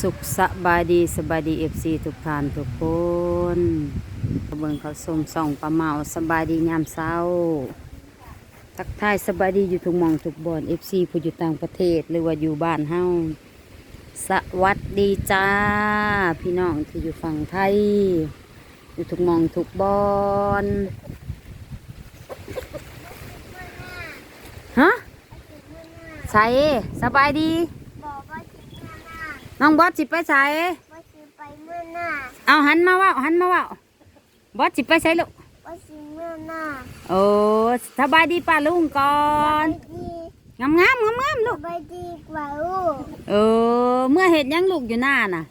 สุขสบายดีสบายดีเอฟซีทุกท่านทุกคนเบิ่งเขาสมส่องปลาเมาสบายดียามเช้า ทักทายสบายดีอยู่ทุกมองทุกบอนเอฟซีผู้อยู่ต่างประเทศหรือว่าอยู่บ้านเฮาสวัสดีจ้า พี่น้องที่อยู่ฝั่งไทย อยู่ทุกมองทุกบอนฮะใส่สบายดี บอกว่าสิเมื่อห น้าน้องบอสจิไปใส่ว่าสิไปเมื่อหน้าเอาหันมาเว่าหันมาเว่าบอสจิไปใส่ลูกว่าสิเมื่อหน้าโอ้สบายดีป้าลุงก่อไปนดีงามงามงามงามๆลูกไปดีกว่าลูกเออเมื่อเห็ดหยังลูกอยู่หน้าน่ะ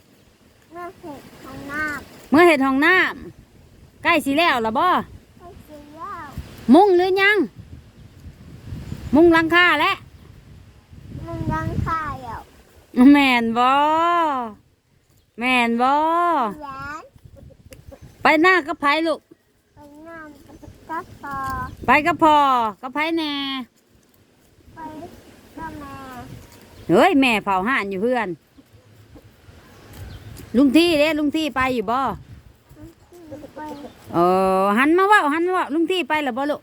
เมื่อเห็ดของน้เมื่อเห็ดห้องน้ำใกล้สิแล้วละบ่ำให้สิเล่ามุงหรือยัง มุงหลังคาแล้วมึงยังข่ายอะ แม่นบ่แม่นบ่แหวนไปหน้ากับไผลูก ไปน้ำกับพอไปกับพ่อกับไผแน่ไปก็แม่เฮ้ยแม่เผาห่านอยู่เพื่อน ลุงที่เด้ลุงที่ไปอยู่บ่ไปเออหันมาเว่าหันมาเว่าลุงที่ไปแล้วบ่ลูก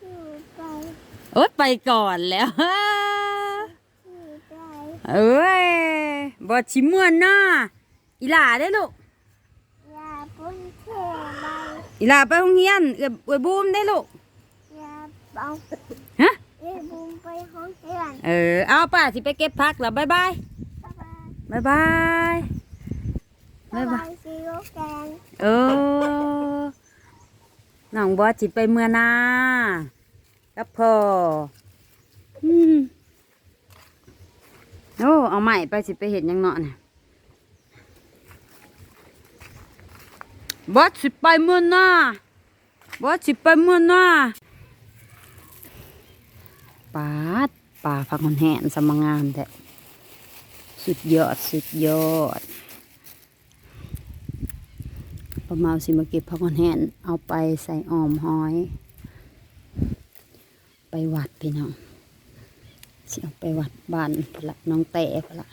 ชื่อไป เอ้ยไปก่อนแล้วชื่อไป เอ้ยบ่ชิม่วนหน้าอีหล่าได้อลูกอย่าปุ้นเทไปอีหล่าไปโรงเรียนเอ้ยเอ้ยบูมได้อลูกอย่าเอาฮะเอ้ยบุมไปห้องเรียนเออเอาป้าสิไปเก็บผักแล้วบ๊ายบายบ๊ายบายบ๊ายบายบ๊าบ๊ายยบาบายยซีโร่แกนเออน้องบอสสิไปเมื่อนากับพ่ออืม โอ้เอาใหม่ไปสิไปเห็นยังเนาะเนี่ยบอสสิไปเมื่อน้าบอสสิไปเมื่อน้าปาดป่าพักมันแหนสมงามแท้สุดยอดสุดยอดประมาสิมาเก็บผักหอนแหนเอาไปใส่ออมหอย ไปวัดพี่น้อง สิเอาไปวัดบ้านพละน้องแต่พละ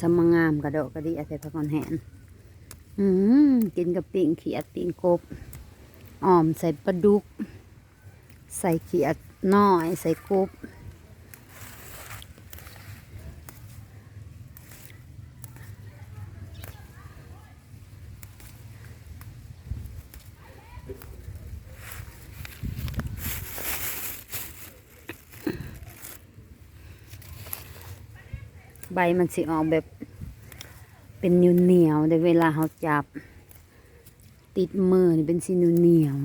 สมงามกระโดดกระดิอาศัยผักอนแหนอืมกินกับปิ่งเขียดปิ่งกบอ่อมใส่ปลาดุก ใส่เขียดน้อย ใส่กบ ใบมันสิออกแบบเป็นเหนียวเหนียวแต่เวลาเขาจับ ติดมือนี่เป็นสีเหนียวเหนียว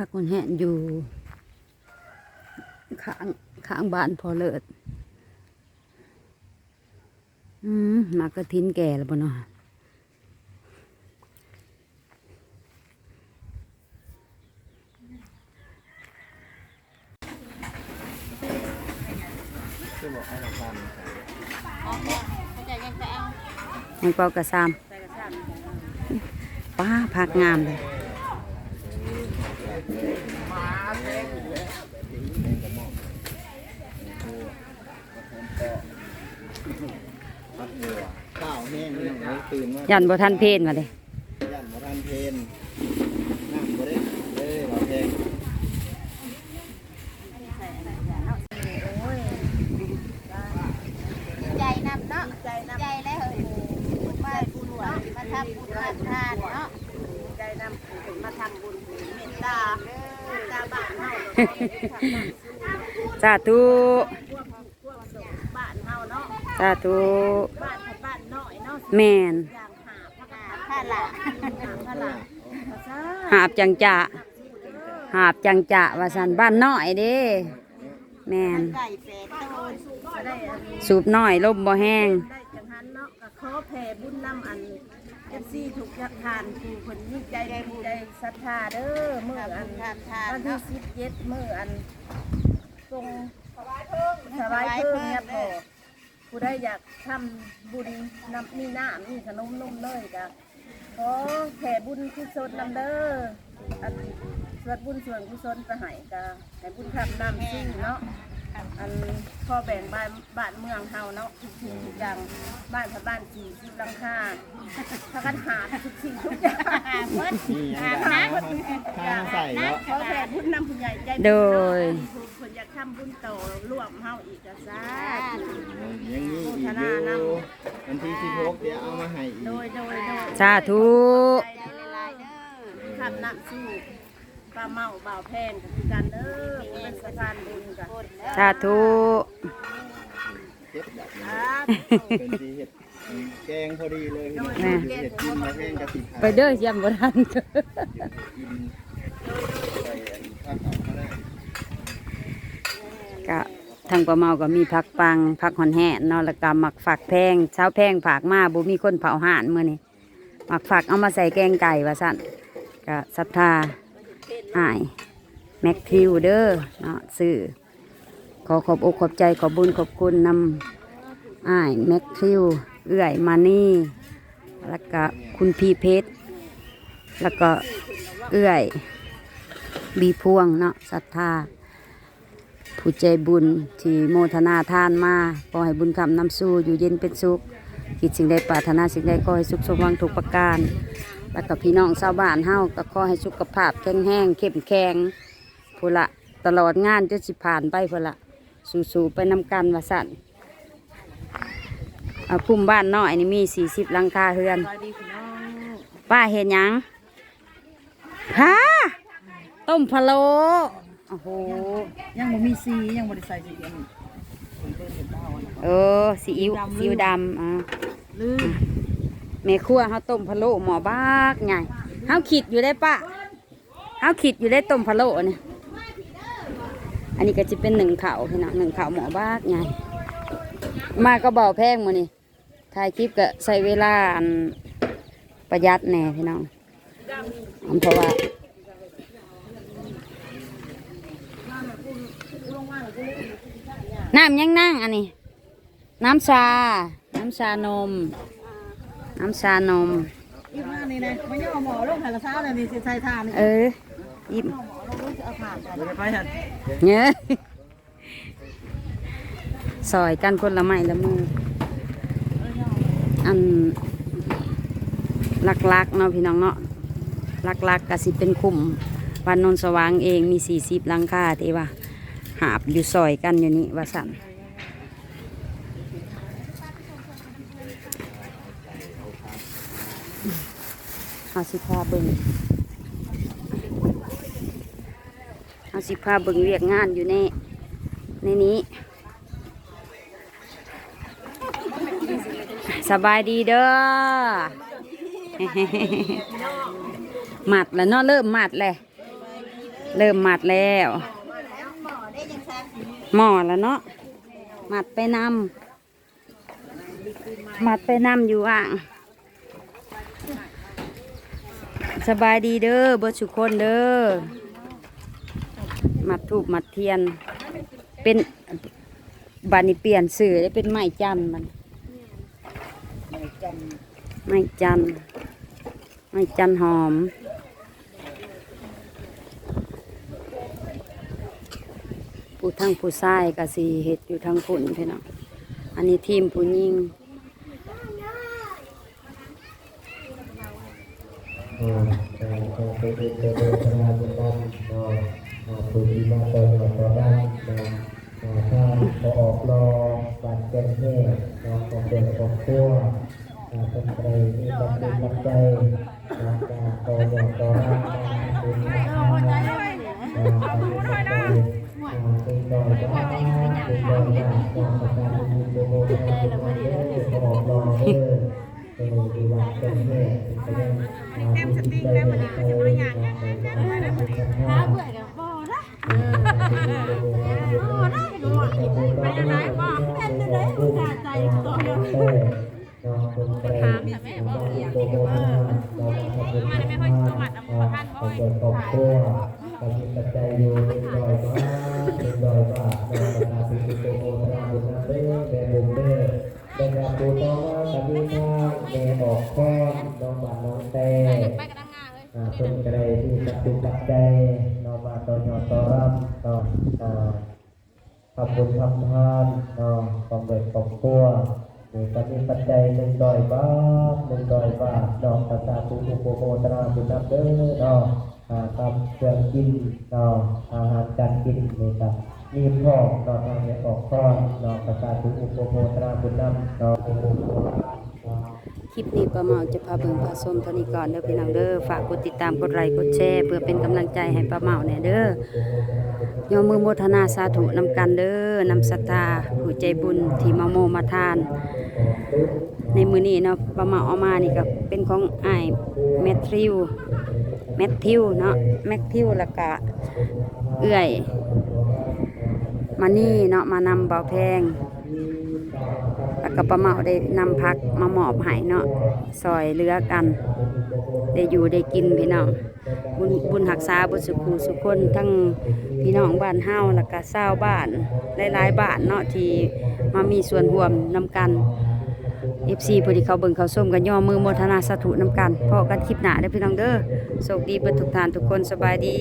ผักคนแหนอยู่ข้างข้างบ้านพอเลิศอืมมากระทินแก่แล้วปะเนาะมันเป่ากระซามป้าพักงามเลย พัดบัวข้าวแห้งนี่น้องตื่นมายันบ่ทันเพนมาเลยยันมาทันเพนนั่งบ่ได้เลยบ่เพงใจนำเนาะใจนำใจแล้วเฮ้ยมาบุญเนาะมาทำบุญมาทานเนาะ ใจนำมาทำบุญเมตตาเมตตาบ้านเฮาสาธุบ้านเฮาเนาะสาธุบ้านบ้านน้อยเนาะแม่นอย่างหาพระผ้าละผ้าละภาษาหาบจังจะหาบจังจะว่าสันบ้านน้อยเด้แม่นไก่แปดโตนก็ได้อันสูบน้อยลมบ่แห้งได้จังหันเนาะก็ขอแผ่บุญนำอันเอ ฟซีทุกยักทานผู้คนมีใจได้ผู้ใดศรัทธาเด้อมื้ออันวันที่สิบเจ็ดมื้ออันทรงถวายเพิ่งถวายเพิ่งเนี่ยพอผู้ใดอยากทำบุญนำมีน้ำมีขนมนมเนยก็ขอแผ่บุญกุศลนำเด้ออันสวดบุญส่วนกุศลไปให้ก็ให้บุญคำนำซึ่งเนาะ อันพ่อแบ่งบ้านบ้านเมืองเฮาเนาะทุกสิ่งทุกอย่างบ้านถ้าบ้านสี่สิบหลังคาถ้ากันหาทุกสิ่งทุกอย่างเมื่อนี่ยังได้ข้าวใส่แล้วขอแผ่บุญนำผู้ใหญ่ใจโดยคนอยากทำบุญต่อร่วมเฮาอีกก็ซาธุ ยังมีอีกอยู่วันที่16เดี๋ยวเอามาให้อีกโดยโดยโดยสาธุ ใจหลายๆเด้อทำน้ำสู้ ปลาเมาเบาวแพนกับกันเด้อเป็นสะพานบุญกันสาธุเจ็บแบบนี้อ่าเป็นที่เห็ดแกงพอดีเลยแม่เห็ดกินมาแห้งกะทิไปเด้อยำบ่ทันกินใส่ข้าวขาวมาได้ก็ทางปลาเมาก็มีผักปังผักหอนแห่เนาะแล้วก็หมักฝักแพงเช้าแพงฝากมาบ่มีคนเผาห่านมื้อนี้หมักฝักเอามาใส่แกงไก่ว่าซั่นก็ศรัทธา อ้ายแม็กทิวเด้อเนาะซื้อขอขอบอกขอบใจขอบุญขอบคุณนำอ้ายแม็กทิวเอื้อยมานี่แล้วก็คุณพีเพชรแล้วก็เอื้อยบีพวงเนาะศรัทธาผู้ใจบุญที่โมทนาทานมาขอให้บุญคำนำสู้อยู่เย็นเป็นสุขคิดสิ่งใดปรารถนาสิ่งใดขอให้สุขสมหวังทุกประการ แล้วก็พี่น้องชาวบ้านเฮาก็ขอให้สุขภาพแข็งแรงเข้มแข็งพุละตลอดงานจนสิผ่านไปพุละสู่ๆไปนำกันว่าสั่นเอาคุ้มบ้านน้อยนี่มีสี่สิบหลังคาเฮือนสวัสดีพี่น้องป้าเห็นยังฮะต้มพะโล้โอ้โหยังบ่มีซียังบ่ได้ใส่สีเอ็มผมเป็นเห็นดาวนะเออซีอิ๊วซีอิ๊วดำอ่าลืม แม่ครัวเฮาต้มพะโล้หมอบ้ากไงเฮาขิดอยู่ได้ปะเฮาขิดอยู่ได้ต้มพะโล้เนี่ยอันนี้ก็จะเป็นหนึ่งเข่าพี่น้องหนึ่งเข่าหมอบ้ากไงมาก็เบาแพงมานี่ถ่ายคลิปก็ใช้เวลาอันประหยัดแน่พี่น้องอันเพราะว่าน้ำยังนั่งอันนี้ น้ำชา น้ำชานม น้ำชานมอีมานี่นะมาย่อหมอลงหันละเช้าเลยนี่สิใส่ทานนี่เออยิ้มหมอลงรู้จะเอาผ่านกันไปหันเงี้ยซอยกันคนละไม้ละมืออันลักๆเนาะพี่น้องเนาะลักๆก็สิเป็นคุมวันนนสว่างเองมีสี่สิบลังคาที่ว่าหาบอยู่ซอยกันอยู่นี่ว่าสั่นาสิพาเบิ่งเอาสิพาเบิ่งเรียกงานอยู่ในในนี้ สบายดีเด้อหมัดแล้วเนาะเริ่มหมัดเลยเริ่มหมัดแล้วหมอแล้วเนาะหมัดไปนำหมัดไปนำอยู่อ่าง สบายดีเด้อเบิดสุกคนเด้อมัดถูกมัดเทียน เป็นบานิเปลี่ยนสื่อได้เป็นไม้จันทร์มันไม้จันทร์ไม้จันทร์หอมผู้ทั้งผู้ชายก็สีเห็ดอยู่ทั้งผุนพี่น้องอันนี้ทีมผู้ยิง อ่าอ่าอ่า เป็นเป็นเป็นเป็นเป็นบุญนั้นเนาะอ่าผู้ที่มาเติมหน่อยก็ได้นะอ่าถ้าพอออกรอบัตรแจ้งเหตุเนาะของเด็กของครัวอ่าเป็นใครมีบัตรเป็นบัตรใจนะจากต่อหยอดต่อรักบุญนะอ่าเอาบุญไปอ่าเป็นดอยบ้านเป็นดอยบ้างประชาชนบุญโบโบนะบุญนะเด้อพอออกรอเด้อเออดีว่าเป็นแม่เป็นยังอ่าผู้ที่ใจในใจในในในในหาเบื่อกับบ่นะเออบ่ได้ได้ไปไหนบ่เป็นได้ผู้ชายใจตัวเดียวน้องคนไกลองโบโบนาน้องมาเป็นมาเอาเกิดครอบครัวก็มีปัจจัยอยู่เป็นดอยบ้าเป็นดอยบ้าน้องมาเป็นโบโบนาบุญนาเด้แม่บุญเด้เป็นแบบปูโตมา ตะบีนาเมออกข้อน้องบาน้องเต้อ่างเพิ่นก็ได้ที่ตัดตุตัดใจน้องมาต่อยอดต่อรับต่ออ่าทำบุญทำทานน้องความเร็จครอบครัวมีก็มีปัจจัยหนึ่งดอยบาทหนึ่งดอยบาทดอกตาตาปูปูโปโมตราบุญนับเด้อน้องอ่าทำเครื่องกินน้องอาหารการกินนี่ครับ มีพ่อนอนทางเนี้ออกข้อนอนประสาทุอุปโภตราบุญนำนอนอุปโภคลิปนี้ป้าเมาจะพาเบิ่งพาชมเท่านี้ก่อนเด้อพี่น้องเด้อฝากกดติดตามกดไลค์กดแชร์เพื่อเป็นกำลังใจให้ป้าเมาแหน่เด้อยอมมือโมทนาสาธุนำกันเด้อนำศรัทธาผู้ใจบุญที่มาโมมาทาน ในมือนี้เนาะป้าเมาเอามานี่ก็เป็นของไอ้แมทธิวแมทธิวเนาะแมทธิวล้วก็เอื้อย มานี่เนาะมานำเบาแพงแล้วก็ป้าเมาได้นำพักมาหมอบให้เนาะซอยเลือกัน ได้อยู่ได้กินพี่น้อง บุญบุญหักษาบุญสุขูสุคนทั้งพี่น้องบ้านเฮาแล้วก็ชาบ้านหลายๆบ้านเนาะที่มามีส่วนร่วมนำกัน FC ผู้ที่เขาเบิ่งเขาส้มกันย่อมือโมทนาสาธุนำกันพอกันคลิปหนาเด้พี่น้องเด้อโชคดีเบิดทุกทานทุกคนสบายดี